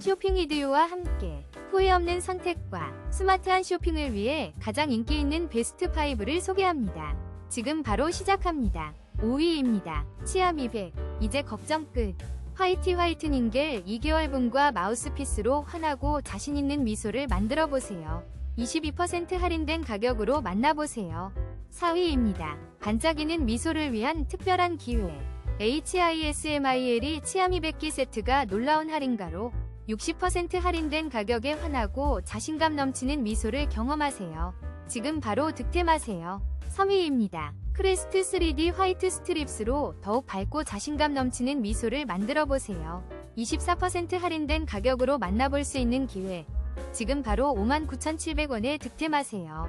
쇼핑 이디오와 함께 후회 없는 선택과 스마트한 쇼핑을 위해 가장 인기 있는 베스트 5를 소개합니다. 지금 바로 시작합니다. 5위입니다. 치아 미백. 이제 걱정 끝. 화이티 화이트닝 겔 2개월분과 마우스피스로 환하고 자신 있는 미소를 만들어 보세요. 22% 할인된 가격으로 만나보세요. 4위입니다. 반짝이는 미소를 위한 특별한 기회. HISMIL이 치아 미 백기 세트가 놀라운 할인가로 60% 할인된 가격에 환하고 자신감 넘치는 미소를 경험하세요. 지금 바로 득템하세요. 3위입니다. 크레스트 3D 화이트 스트립스로 더욱 밝고 자신감 넘치는 미소를 만들어 보세요. 24% 할인된 가격으로 만나볼 수 있는 기회. 지금 바로 59,700원에 득템하세요.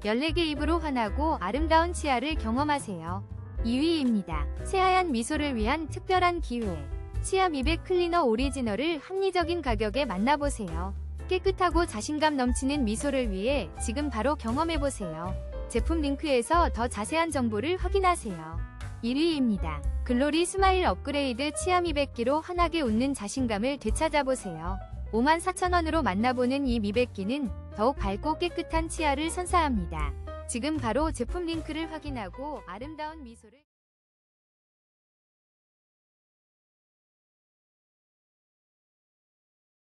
14개 입으로 환하고 아름다운 치아를 경험하세요. 2위입니다. 새하얀 미소를 위한 특별한 기회. 치아 미백 클리너 오리지널을 합리적인 가격에 만나보세요. 깨끗하고 자신감 넘치는 미소를 위해 지금 바로 경험해보세요. 제품 링크에서 더 자세한 정보를 확인하세요. 1위입니다. 글로리 스마일 업그레이드 치아 미백기로 환하게 웃는 자신감을 되찾아보세요. 54,000원으로 만나보는 이 미백기는 더욱 밝고 깨끗한 치아를 선사합니다. 지금 바로 제품 링크를 확인하고 아름다운 미소를